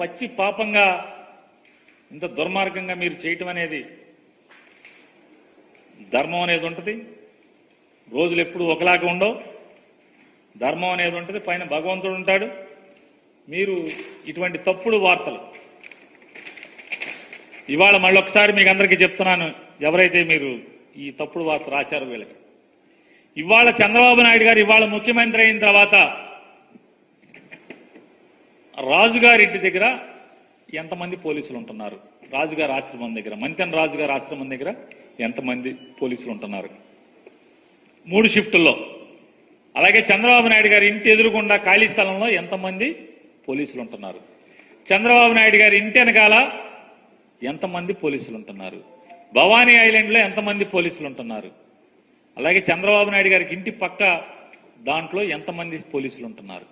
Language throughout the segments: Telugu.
పచ్చి పాపంగా ఇంత దుర్మార్గంగా మీరు చేయటం అనేది ధర్మం అనేది ఉంటుంది. రోజులు ఎప్పుడు ఒకలాగా ఉండవు. ధర్మం అనేది ఉంటుంది పైన భగవంతుడు ఉంటాడు. మీరు ఇటువంటి తప్పుడు వార్తలు. ఇవాళ మళ్ళీ ఒకసారి మీకు అందరికీ చెప్తున్నాను ఎవరైతే మీరు ఈ తప్పుడు వార్త రాశారో వీళ్ళకి. ఇవాళ చంద్రబాబు నాయుడు గారు ఇవాళ ముఖ్యమంత్రి అయిన తర్వాత రాజుగారి ఇంటి దగ్గర ఎంతమంది పోలీసులు ఉంటున్నారు రాజుగారి ఆశ్రమం దగ్గర. మంతెన రాజుగారి ఆశ్రమం దగ్గర ఎంతమంది పోలీసులు ఉంటున్నారు మూడు షిఫ్టుల్లో. అలాగే చంద్రబాబు నాయుడు గారి ఇంటి ఎదురుకుండా ఖాళీ స్థలంలో ఎంతమంది పోలీసులు ఉంటున్నారు చంద్రబాబు నాయుడు గారి ఇంటి వెనకాల ఎంతమంది పోలీసులు ఉంటున్నారు భవానీ ఐలాండ్లో ఎంతమంది పోలీసులు ఉంటున్నారు అలాగే చంద్రబాబు నాయుడు గారికి ఇంటి పక్క దాంట్లో ఎంతమంది పోలీసులు ఉంటున్నారు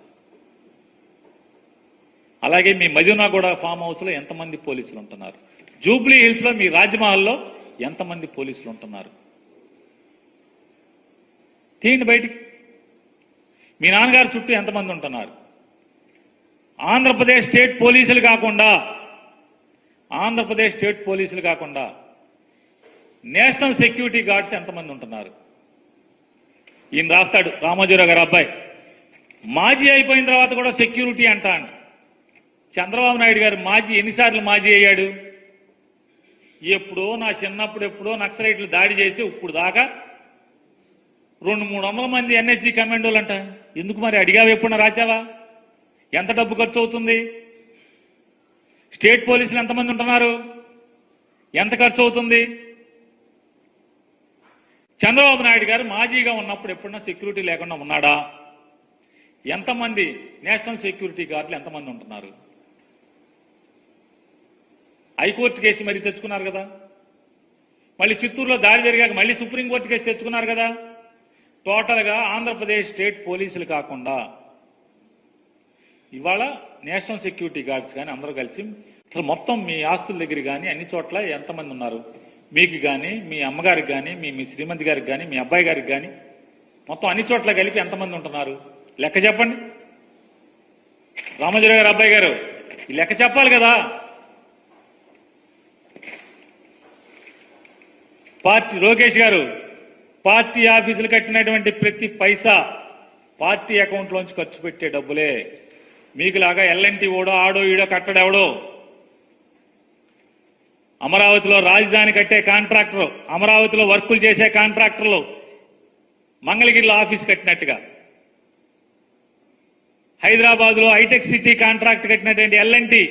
అలాగే మీ మదీనాగూడ ఫామ్ హౌస్లో ఎంతమంది పోలీసులు ఉంటున్నారు? జూబ్లీ హిల్స్లో మీ రాజ్మహల్లో ఎంతమంది పోలీసులు ఉంటున్నారు? తీయండి బయటికి. మీ నాన్నగారు చుట్టూ ఎంతమంది ఉంటున్నారు? ఆంధ్రప్రదేశ్ స్టేట్ పోలీసులు కాకుండా ఆంధ్రప్రదేశ్ స్టేట్ పోలీసులు కాకుండా నేషనల్ సెక్యూరిటీ గార్డ్స్ ఎంతమంది ఉంటున్నారు? ఈయన రాస్తాడు రామోజీరావు గారు అబ్బాయి. మాజీ అయిపోయిన తర్వాత కూడా సెక్యూరిటీ అంటాడు. చంద్రబాబు నాయుడు గారు మాజీ ఎన్నిసార్లు మాజీ అయ్యాడు? ఎప్పుడో నా చిన్నప్పుడు ఎప్పుడో నక్సలైట్లు దాడి చేసి ఇప్పుడు దాకా రెండు మూడు వందల మంది ఎన్హెచ్జి కమాండోలు అంట ఎందుకు మరి అడిగావు ఎప్పుడన్నా రాచావా? ఎంత డబ్బు ఖర్చు అవుతుంది? స్టేట్ పోలీసులు ఎంతమంది ఉంటున్నారు? ఎంత ఖర్చు అవుతుంది? చంద్రబాబు నాయుడు గారు మాజీగా ఉన్నప్పుడు ఎప్పుడన్నా సెక్యూరిటీ లేకుండా ఉన్నాడా? ఎంతమంది నేషనల్ సెక్యూరిటీ గార్డులు ఎంతమంది ఉంటున్నారు? హైకోర్టు కేసు మరి తెచ్చుకున్నారు కదా? మళ్ళీ చిత్తూరులో దాడి జరిగాక మళ్ళీ సుప్రీంకోర్టు కేసు తెచ్చుకున్నారు కదా? టోటల్గా ఆంధ్రప్రదేశ్ స్టేట్ పోలీసులు కాకుండా ఇవాళ నేషనల్ సెక్యూరిటీ గార్డ్స్ కానీ అందరూ కలిసి అసలు మొత్తం మీ ఆస్తుల దగ్గర కానీ అన్ని చోట్ల ఎంతమంది ఉన్నారు? మీకు కానీ మీ అమ్మగారికి కానీ మీ మీ శ్రీమతి గారికి కానీ మీ అబ్బాయి గారికి కానీ మొత్తం అన్ని చోట్ల కలిపి ఎంతమంది ఉంటున్నారు? లెక్క చెప్పండి. రామజీరావు గారు అబ్బాయి గారు ఈ లెక్క చెప్పాలి కదా? పార్టీ లోకేష్ గారు పార్టీ ఆఫీసులు కట్టినటువంటి ప్రతి పైసా పార్టీ అకౌంట్లోంచి ఖర్చు పెట్టే డబ్బులే. మీకులాగా ఎల్ఎన్టీ ఓడో ఆడో ఈడో కట్టడెవడో అమరావతిలో రాజధాని కట్టే కాంట్రాక్టర్ అమరావతిలో వర్కులు చేసే కాంట్రాక్టర్లు మంగళగిరిలో ఆఫీస్ కట్టినట్టుగా. హైదరాబాద్లో హైటెక్ సిటీ కాంట్రాక్ట్ కట్టినటువంటి ఎల్ఎన్టీ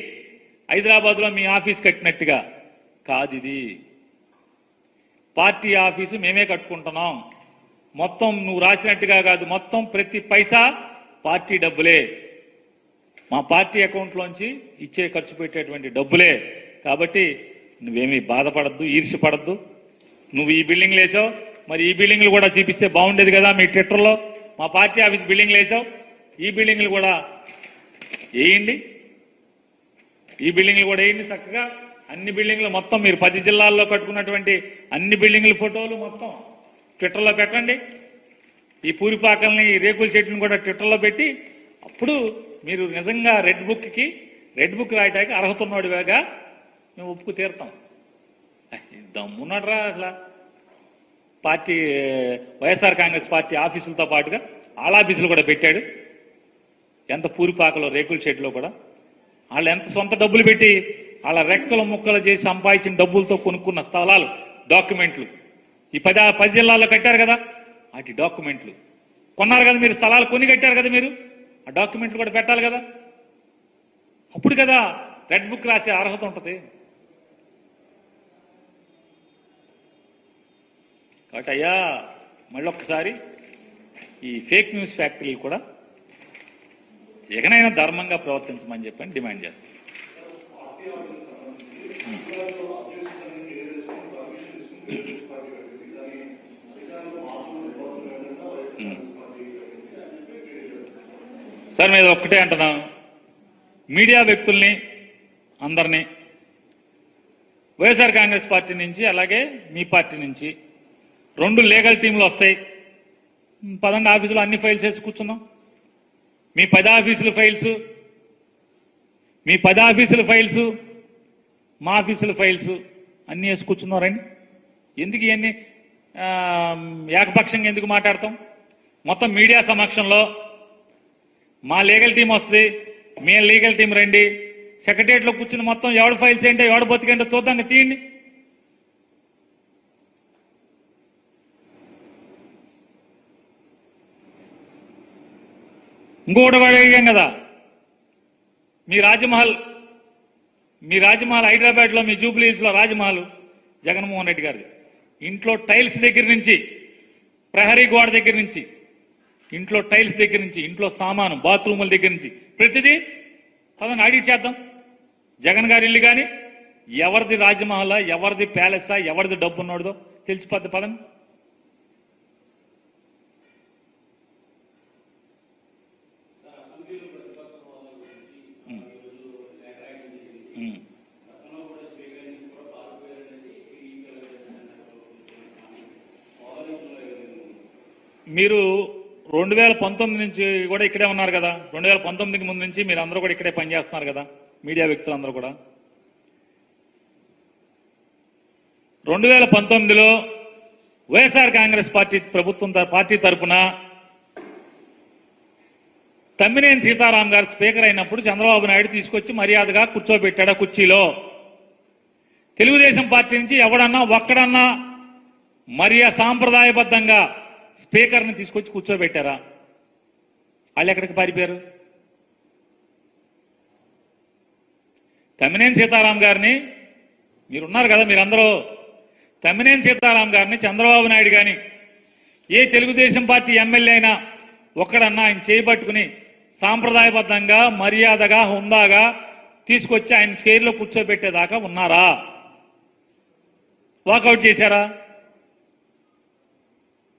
హైదరాబాద్లో మీ ఆఫీస్ కట్టినట్టుగా. కాదు ఇది పార్టీ ఆఫీసు మేమే కట్టుకుంటున్నాం. మొత్తం నువ్వు రాసినట్టుగా కాదు మొత్తం ప్రతి పైసా పార్టీ డబ్బులే. మా పార్టీ అకౌంట్లోంచి ఇచ్చే ఖర్చు పెట్టేటువంటి డబ్బులే. కాబట్టి నువ్వేమీ బాధపడద్దు ఈర్షపడద్దు నువ్వు ఈ బిల్డింగ్లు వేసావు మరి ఈ బిల్డింగ్లు కూడా చూపిస్తే బాగుండేది కదా మీ ట్విట్టర్లో. మా పార్టీ ఆఫీస్ బిల్డింగ్లు వేసావు ఈ బిల్డింగ్లు కూడా వేయండి. ఈ బిల్డింగ్లు కూడా వేయండి చక్కగా. అన్ని బిల్డింగ్లు మొత్తం మీరు పది జిల్లాల్లో కట్టుకున్నటువంటి అన్ని బిల్డింగ్ల ఫోటోలు మొత్తం ట్విట్టర్లో పెట్టండి. ఈ పూరిపాకల్ని ఈ రేకుల చెట్టుని కూడా ట్విట్టర్లో పెట్టి అప్పుడు మీరు నిజంగా రెడ్ బుక్కి రెడ్ బుక్ రాయటానికి అర్హత ఉన్నవాడివేగా మేము ఒప్పుకు తీరుతాం. దమ్మున్నాడరా అసలు. పార్టీ వైఎస్ఆర్ కాంగ్రెస్ పార్టీ ఆఫీసులతో పాటుగా ఆలాఫీసులు ఆఫీసులు కూడా పెట్టాడు. ఎంత పూరిపాకలో రేకుల షెడ్లో కూడా. వాళ్ళు ఎంత సొంత డబ్బులు పెట్టి వాళ్ళ రెక్కలు ముక్కలు చేసి సంపాదించిన డబ్బులతో కొనుక్కున్న స్థలాలు డాక్యుమెంట్లు. ఈ పది పది జిల్లాల్లో కట్టారు కదా వాటి డాక్యుమెంట్లు. కొన్నారు కదా మీరు స్థలాలు కొని కట్టారు కదా మీరు ఆ డాక్యుమెంట్లు కూడా పెట్టాలి కదా. అప్పుడు కదా రెడ్ బుక్ రాసే అర్హత ఉంటుంది. కాబట్టి అయ్యా మళ్ళీ ఒక్కసారి ఈ ఫేక్ న్యూస్ ఫ్యాక్టరీలు కూడా ఎగనైనా ధర్మంగా ప్రవర్తించమని చెప్పని డిమాండ్ చేస్తాను సార్ మీద ఒక్కటే అంటున్నాను మీడియా వ్యక్తుల్ని అందరినీ వైఎస్ఆర్ కాంగ్రెస్ పార్టీ నుంచి అలాగే మీ పార్టీ నుంచి రెండు లీగల్ టీంలు వస్తాయి. పదండి ఆఫీసులో అన్ని ఫైల్స్ వేసి కూర్చున్నాం. మీ పది ఆఫీసుల ఫైల్స్ మీ పది ఆఫీసుల ఫైల్స్ మా ఆఫీసుల ఫైల్స్ అన్నీ వేసి కూర్చున్నారండి ఎందుకు ఇవన్నీ ఏకపక్షంగా ఎందుకు మాట్లాడతాం? మొత్తం మీడియా సమక్షంలో మా లీగల్ టీం వస్తుంది. మీ లీగల్ టీం రండి. సెక్రటరియట్లో కూర్చుని మొత్తం ఎవడు ఫైల్స్ ఏంటో ఎవడు బతికేంటో చూద్దాం తీయండి. ఇంకొకటి అడిగాం కదా. మీ రాజమహల్ మీ రాజమహల్ హైదరాబాద్లో మీ జూబ్లీహిల్స్లో రాజమహల్ జగన్మోహన్ రెడ్డి గారిది. ఇంట్లో టైల్స్ దగ్గర నుంచి ప్రహరీ గోడ దగ్గర నుంచి ఇంట్లో టైల్స్ దగ్గర నుంచి ఇంట్లో సామాను బాత్రూముల దగ్గర నుంచి ప్రతిదీ పదని ఆడిట్ చేద్దాం. జగన్ గారి ఇల్లు కానీ ఎవరిది రాజమహల్ ఎవరిది ప్యాలెసా ఎవరిది డబ్బు ఉన్నాడుదో తెలిసిపోద్ది పదండి. మీరు రెండు వేల పంతొమ్మిది నుంచి కూడా ఇక్కడే ఉన్నారు కదా. రెండు వేల పంతొమ్మిదికి ముందు నుంచి మీరు అందరూ కూడా ఇక్కడే పనిచేస్తున్నారు కదా. మీడియా వ్యక్తులందరూ కూడా. రెండు వేల పంతొమ్మిదిలో వైఎస్ఆర్ కాంగ్రెస్ పార్టీ ప్రభుత్వం త- పార్టీ తరపున తమ్మినేని సీతారాం గారు స్పీకర్ అయినప్పుడు చంద్రబాబు నాయుడు తీసుకొచ్చి మర్యాదగా కూర్చోబెట్టాడు ఆ కుర్చీలో. తెలుగుదేశం పార్టీ నుంచి ఎవడన్నా ఒక్కడన్నా మర్యా సాంప్రదాయబద్ధంగా స్పీకర్ని తీసుకొచ్చి కూర్చోబెట్టారా? వాళ్ళు ఎక్కడికి పారిపోయారు? తమ్మినేని సీతారాం గారిని మీరున్నారు కదా మీరందరూ తమ్మినేని సీతారాం గారిని చంద్రబాబు నాయుడు గాని ఏ తెలుగుదేశం పార్టీ ఎమ్మెల్యే అయినా ఒక్కడన్నా ఆయన చేపట్టుకుని సాంప్రదాయబద్ధంగా మర్యాదగా హుందాగా తీసుకొచ్చి ఆయన చైర్లో కూర్చోబెట్టేదాకా ఉన్నారా? వాకౌట్ చేశారా?